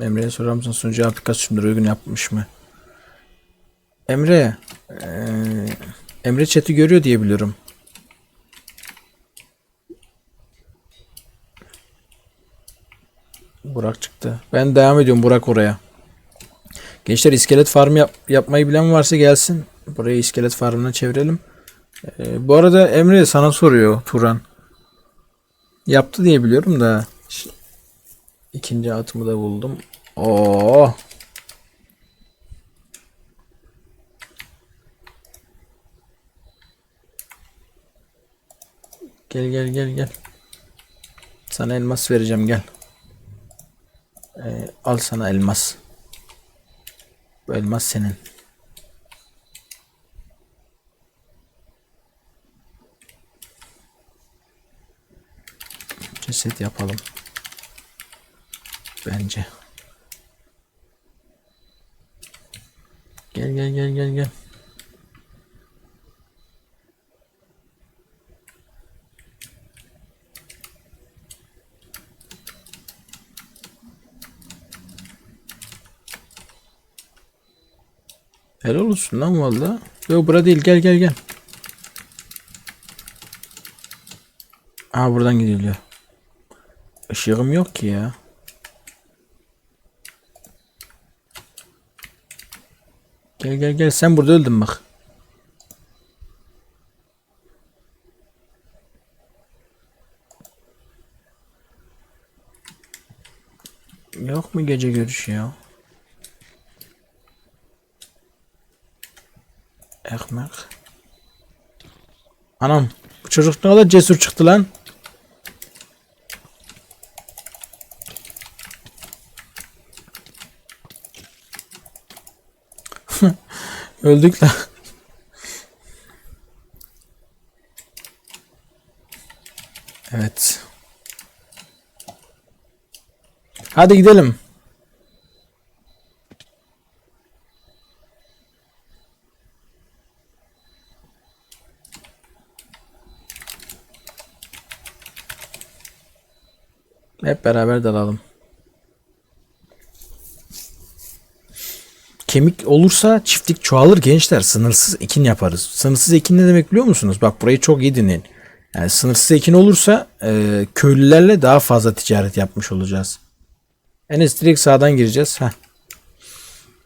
Emre'ye sorar mısın sunucu aplikasyonları uygun yapmış mı? Emre eee, Emre chat'i görüyor diye biliyorum. Burak çıktı. Ben devam ediyorum Burak oraya. Gençler iskelet farmı yap- yapmayı bilen varsa gelsin. Burayı iskelet farmına çevirelim. Ee, bu arada Emre sana soruyor Turan. Yaptı diye biliyorum da. İkinci atımı da buldum. Oo. Gel gel gel gel. Sana elmas vereceğim gel. Ee, al sana elmas. Bu elmas senin. Ceset yapalım. Bence. Gel gel gel gel gel. Helal olsun lan valla. Yok bura değil gel gel gel. Aa buradan gidiliyor. Işığım yok ki ya. Gel gel gel sen burada öldün bak. Yok mu gece görüşü ya? Ekmek. Anam bu çocuk ne kadar cesur çıktı lan. Öldük lan. Evet. Hadi gidelim. Hep beraber dalalım. Kemik olursa çiftlik çoğalır gençler. Sınırsız ekin yaparız. Sınırsız ekin ne demek biliyor musunuz? Bak burayı çok iyi dinleyin. Yani sınırsız ekin olursa e, köylülerle daha fazla ticaret yapmış olacağız. Enes direkt sağdan gireceğiz. Heh.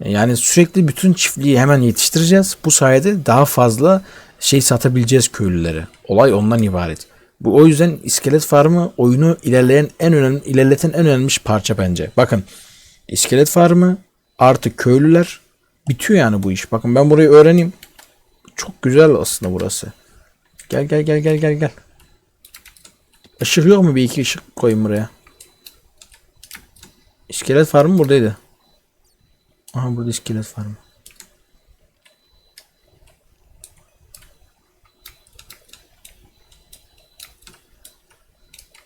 Yani sürekli bütün çiftliği hemen yetiştireceğiz. Bu sayede daha fazla şey satabileceğiz köylülere. Olay ondan ibaret. Bu o yüzden iskelet farmı oyunu ilerleyen en önemli ilerleten en önemli parça bence. Bakın iskelet farmı artı köylüler bitiyor yani bu iş. Bakın ben burayı öğreneyim. Çok güzel aslında burası. Gel gel gel gel gel gel. Işık yok mu bir iki ışık koyayım buraya. İskelet farmı buradaydı. Aha burada iskelet farmı.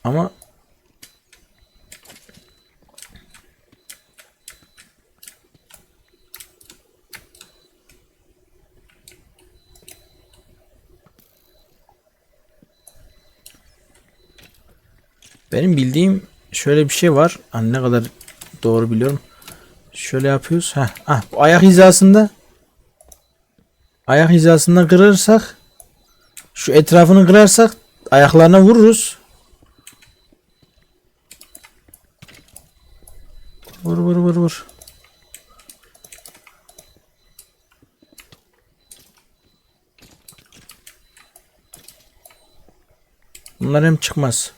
Ama benim bildiğim şöyle bir şey var. Hani ne kadar doğru biliyorum. Şöyle yapıyoruz. Heh, ah, bu ayak hizasında ayak hizasında kırarsak şu etrafını kırarsak ayaklarına vururuz. Vur vur vur vur. Bunlar hem çıkmaz.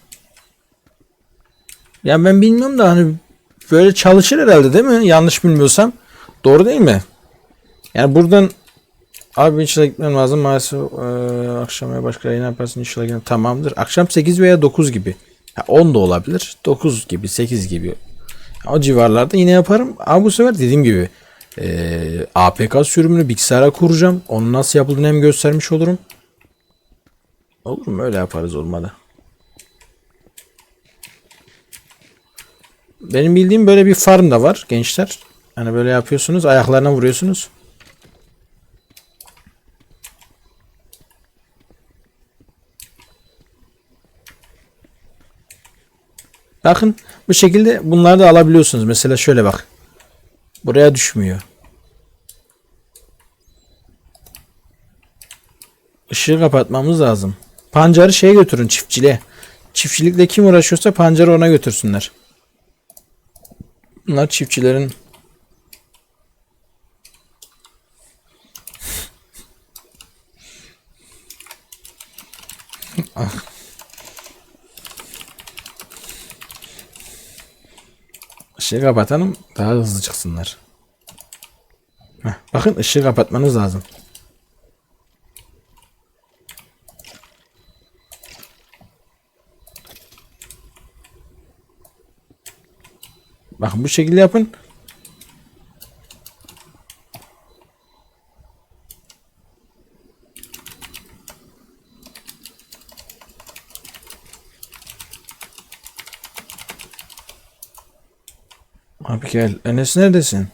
Ya ben bilmiyorum da hani böyle çalışır herhalde değil mi? Yanlış bilmiyorsam. Doğru değil mi? Yani buradan abi inşallah gitmem lazım. Maalesef e, akşam başka yayın yaparsın inşallah gene tamamdır. Akşam 8 veya 9 gibi. Ya 10 da olabilir. 9 gibi 8 gibi. O civarlarda yine yaparım. Ama bu sefer dediğim gibi e, APK sürümünü bilgisayara kuracağım. Onun nasıl yapıldığını hem göstermiş olurum. Olur mu? Öyle yaparız olmadı. Benim bildiğim böyle bir farm da var gençler. Hani böyle yapıyorsunuz, ayaklarına vuruyorsunuz. Bakın bu şekilde bunları da alabiliyorsunuz. Mesela şöyle bak. Buraya düşmüyor. Işığı kapatmamız lazım. Pancarı şeye götürün çiftçiliğe. Çiftçilikle kim uğraşıyorsa pancarı ona götürsünler. Bunlar çiftçilerin Işığı kapatalım daha hızlı çıksınlar. Heh, bakın ışığı kapatmanız lazım. Bakın bu şekilde yapın. Abi gel. Enes neredesin?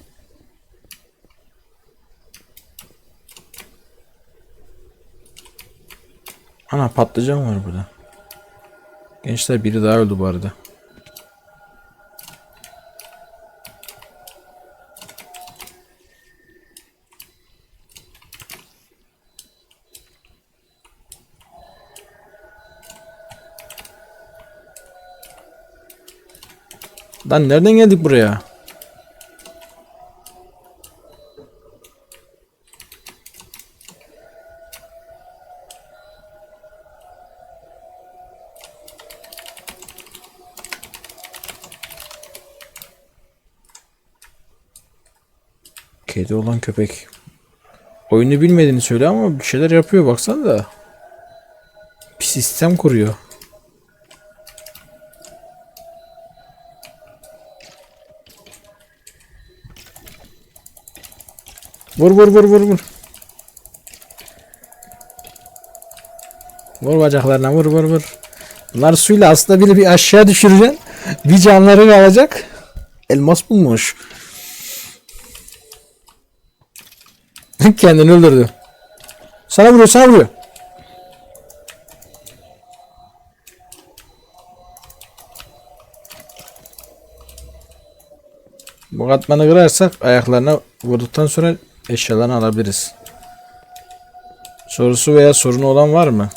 Ana patlıcan var burada. Gençler biri daha öldü bu arada. Lan nereden geldik buraya? Kedi olan köpek. Oyunu bilmediğini söyle ama bir şeyler yapıyor baksana da. Bir sistem kuruyor. Vur vur vur vur vur. Vur bacaklarına vur vur vur. Bunlar suyla aslında biri bir aşağı düşüreceksin. Bir canları kalacak. Elmas bulmuş. Kendini öldürdü. Sana vuruyor sana vuruyor. Bu katmanı kırarsak ayaklarına vurduktan sonra eşyalarını alabiliriz. Sorusu veya sorunu olan var mı?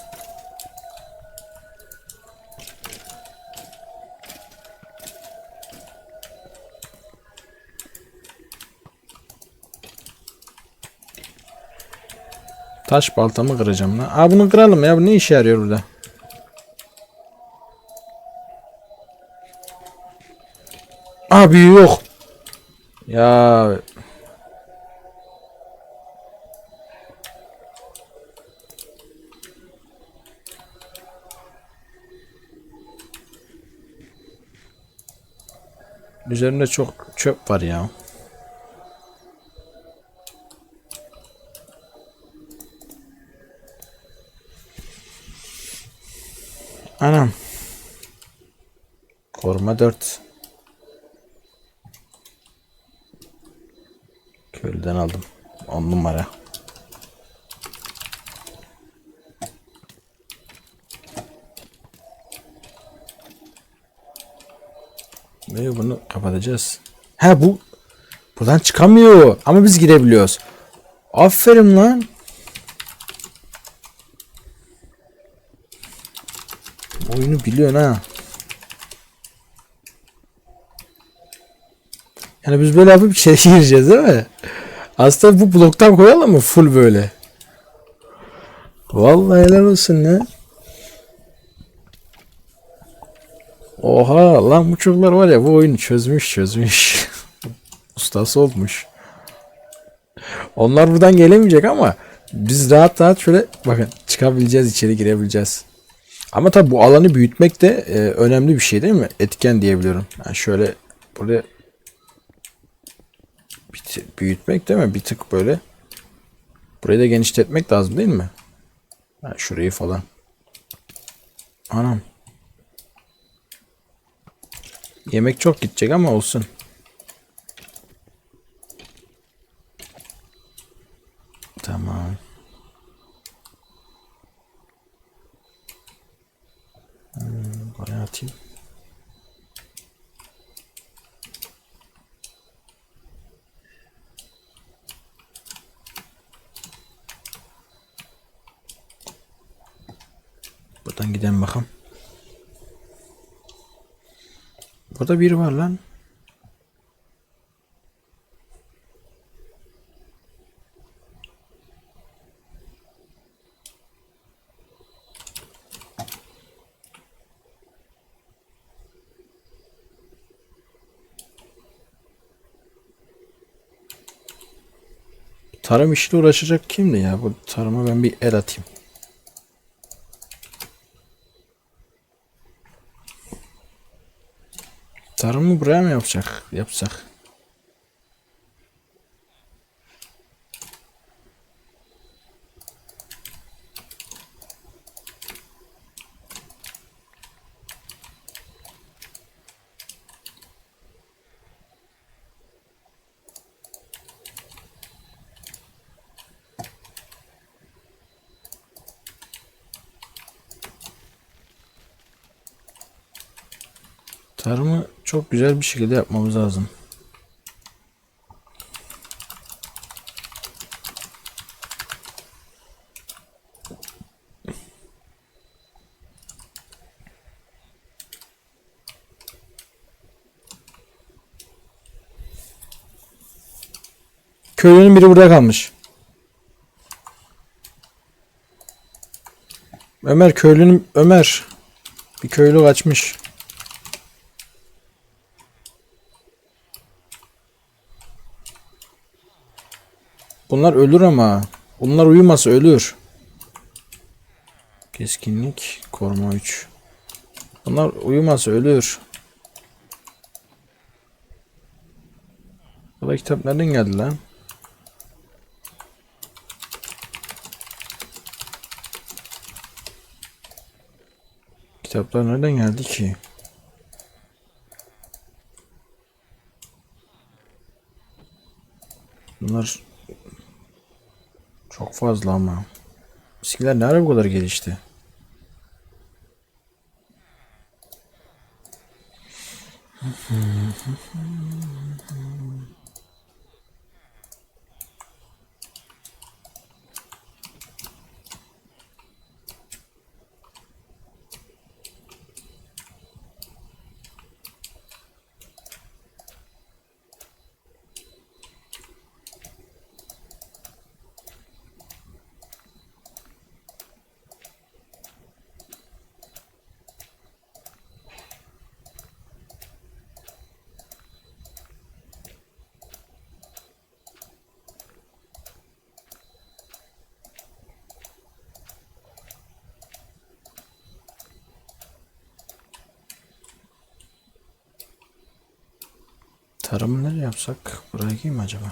Taş baltamı kıracağım lan. Aa bunu kıralım ya. Bu ne işe yarıyor burada? Abi yok. Ya Üzerinde çok çöp var ya. Anam. Koruma 4. Köylüden aldım. 10 numara. Ve bunu kapatacağız. He bu buradan çıkamıyor ama biz girebiliyoruz. Aferin lan. Oyunu biliyorsun ha. Yani biz böyle yapıp içeri gireceğiz değil mi? Aslında bu bloktan koyalım mı full böyle? Vallahi helal olsun ne? Oha lan bu çocuklar var ya bu oyunu çözmüş çözmüş. Ustası olmuş. Onlar buradan gelemeyecek ama biz rahat rahat şöyle bakın çıkabileceğiz içeri girebileceğiz. Ama tabi bu alanı büyütmek de e, önemli bir şey değil mi? Etken diyebiliyorum. Yani şöyle tık büyütmek değil mi? Bir tık böyle. Burayı da genişletmek lazım değil mi? Yani şurayı falan. Anam. Yemek çok gidecek ama olsun. Tamam. Hmm, buraya atayım. Buradan gidelim bakalım. Burada biri var lan. Tarım işiyle uğraşacak kimdi ya? Bu tarıma ben bir el atayım. Tarımı buraya mı yapacak? Yapsak. Tarımı çok güzel bir şekilde yapmamız lazım. Köylünün biri burada kalmış. Ömer köylünün Ömer bir köylü kaçmış. Bunlar ölür ama. Bunlar uyumasa ölür. Keskinlik koruma 3. Bunlar uyumasa ölür. Bu da kitap nereden geldi lan? Kitaplar nereden geldi ki? Bunlar fazla ama. Bizimkiler ne bu kadar gelişti? Tarımı nereye yapsak? Buraya mi acaba?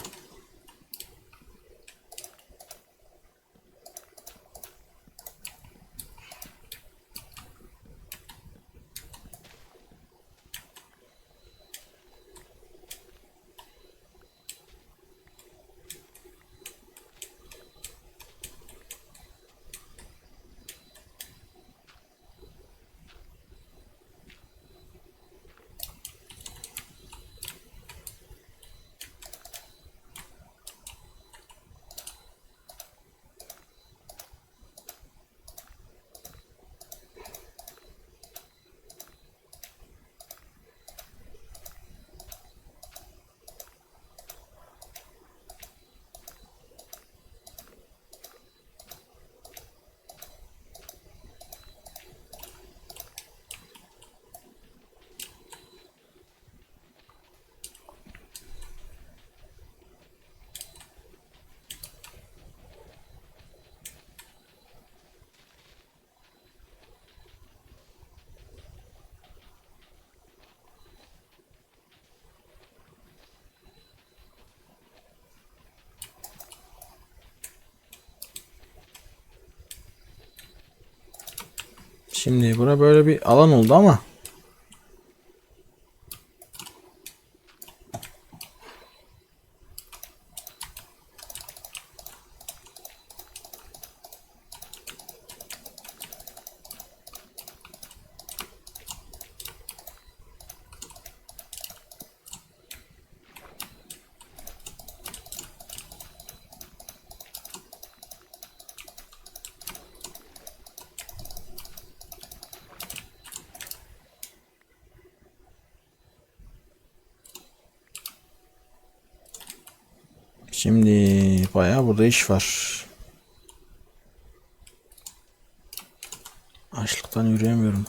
Şimdi bura böyle bir alan oldu ama Şimdi bayağı burada iş var. Açlıktan yürüyemiyorum.